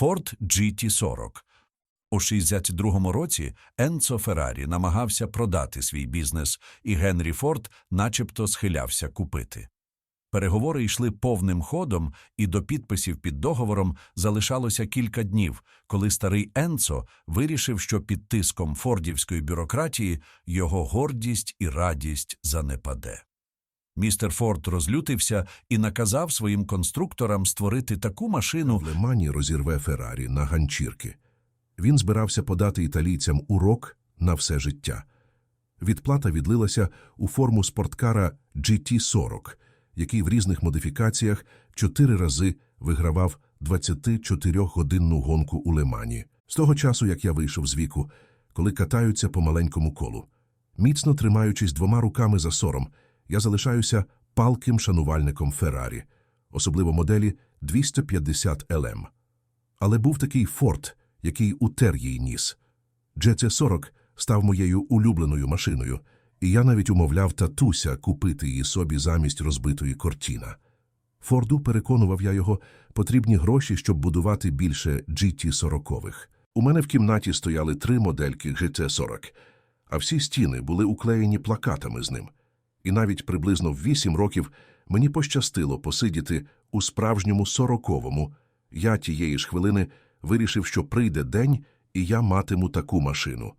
Ford GT40. У 62-му році Енцо Феррарі намагався продати свій бізнес, і Генрі Форд начебто схилявся купити. Переговори йшли повним ходом, і до підписів під договором залишалося кілька днів, коли старий Енцо вирішив, що під тиском фордівської бюрократії його гордість і радість занепаде. Містер Форд розлютився і наказав своїм конструкторам створити таку машину, В Лемані розірве Феррарі на ганчірки. Він збирався подати італійцям урок на все життя. Відплата відлилася у форму спорткара GT40, який в різних модифікаціях чотири рази вигравав 24-годинну гонку у Лемані. З того часу, як я вийшов з віку, коли катаються по маленькому колу. Міцно тримаючись двома руками за сором, я залишаюся палким шанувальником Феррарі, особливо моделі 250 LM. Але був такий Форд, який утер їй ніс. GT40 став моєю улюбленою машиною, і я навіть умовляв татуся купити її собі замість розбитої кортіна. Форду, переконував я його, потрібні гроші, щоб будувати більше GT40-х. У мене в кімнаті стояли три модельки GT40, а всі стіни були уклеєні плакатами з ним. І навіть приблизно вісім років мені пощастило посидіти у справжньому сороковому. Я тієї ж хвилини вирішив, що прийде день, і я матиму таку машину.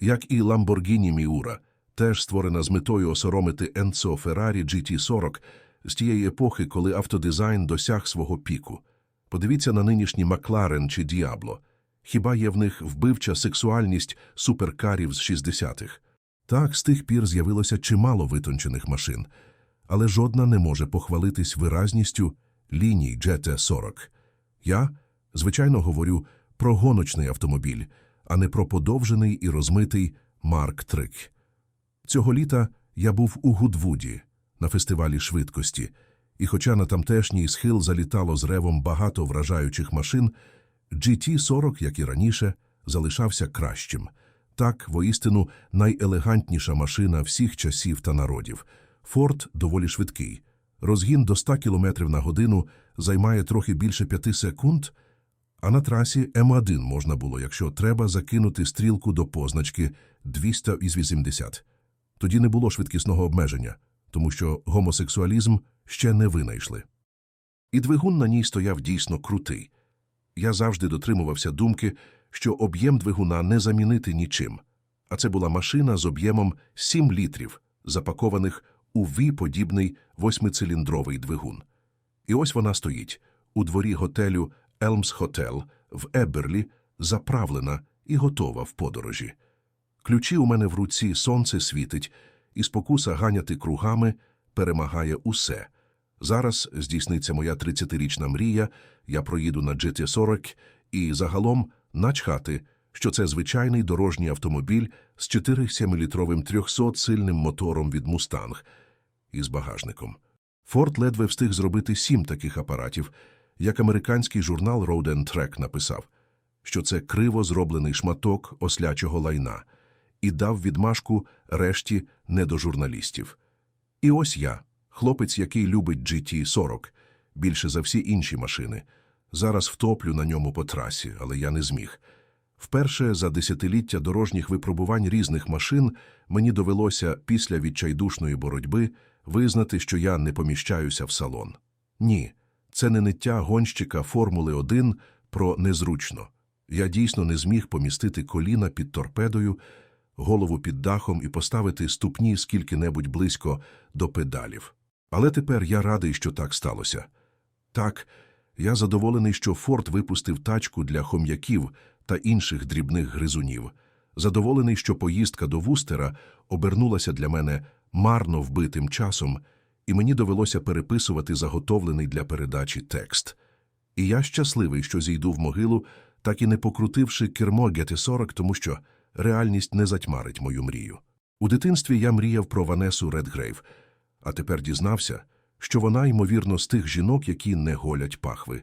Як і Lamborghini Miura, теж створена з метою осоромити Enzo Ferrari GT40 з тієї епохи, коли автодизайн досяг свого піку. Подивіться на нинішні Макларен чи Діабло. Хіба є в них вбивча сексуальність суперкарів з 60-х? Так, з тих пір з'явилося чимало витончених машин, але жодна не може похвалитись виразністю ліній GT40. Я, звичайно, говорю про гоночний автомобіль, а не про подовжений і розмитий Марк Трик. Цього літа я був у Гудвуді на фестивалі швидкості, і хоча на тамтешній схил залітало з ревом багато вражаючих машин, GT40, як і раніше, залишався кращим. Так, воістину, найелегантніша машина всіх часів та народів. Форд доволі швидкий. Розгін до 100 км на годину займає трохи більше 5 секунд, а на трасі М1 можна було, якщо треба, закинути стрілку до позначки 280. Тоді не було швидкісного обмеження, тому що гомосексуалізм ще не винайшли. І двигун на ній стояв дійсно крутий. Я завжди дотримувався думки, що об'єм двигуна не замінити нічим, а це була машина з об'ємом 7 літрів, запакованих у V-подібний восьмициліндровий двигун. І ось вона стоїть у дворі готелю Елмс Хотел в Еберлі, заправлена і готова в подорожі. Ключі у мене в руці сонце світить, і спокуса ганяти кругами перемагає усе. Зараз здійсниться моя 30-річна мрія, я проїду на GT40 і загалом начхати, що це звичайний дорожній автомобіль з 4-7-літровим 300-сильним мотором від «Мустанг» із багажником. Форд ледве встиг зробити сім таких апаратів, як американський журнал Road and Track написав, що це криво зроблений шматок ослячого лайна, і дав відмашку решті недожурналістів. І ось я, хлопець, який любить GT40, більше за всі інші машини. Зараз втоплю на ньому по трасі, але я не зміг. Вперше за десятиліття дорожніх випробувань різних машин мені довелося після відчайдушної боротьби визнати, що я не поміщаюся в салон. Ні, це не ниття гонщика Формули 1 про незручно. Я дійсно не зміг помістити коліна під торпедою, голову під дахом і поставити ступні скільки-небудь близько до педалів. Але тепер я радий, що так сталося. Так, я задоволений, що Форд випустив тачку для хом'яків та інших дрібних гризунів. Задоволений, що поїздка до Вустера обернулася для мене марно вбитим часом, і мені довелося переписувати заготовлений для передачі текст. І я щасливий, що зійду в могилу, так і не покрутивши кермо GT40, тому що реальність не затьмарить мою мрію. У дитинстві я мріяв про Ванесу Редгрейв, а тепер дізнався, що вона, ймовірно, з тих жінок, які не голять пахви.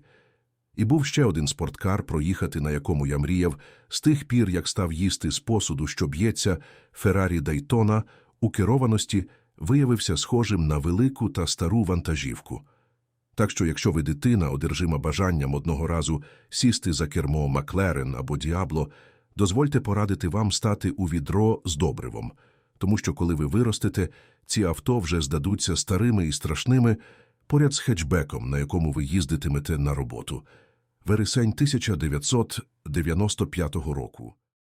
І був ще один спорткар, проїхати на якому я мріяв, з тих пір, як став їсти з посуду, що б'ється, Феррарі Дайтона у керованості виявився схожим на велику та стару вантажівку. Так що, якщо ви дитина, одержима бажанням одного разу сісти за кермо Маклерен або Діабло, дозвольте порадити вам стати у відро з добривом, тому що коли ви виростете, ці авто вже здадуться старими і страшними поряд з хетчбеком, на якому ви їздитимете на роботу. Вересень 1995 року.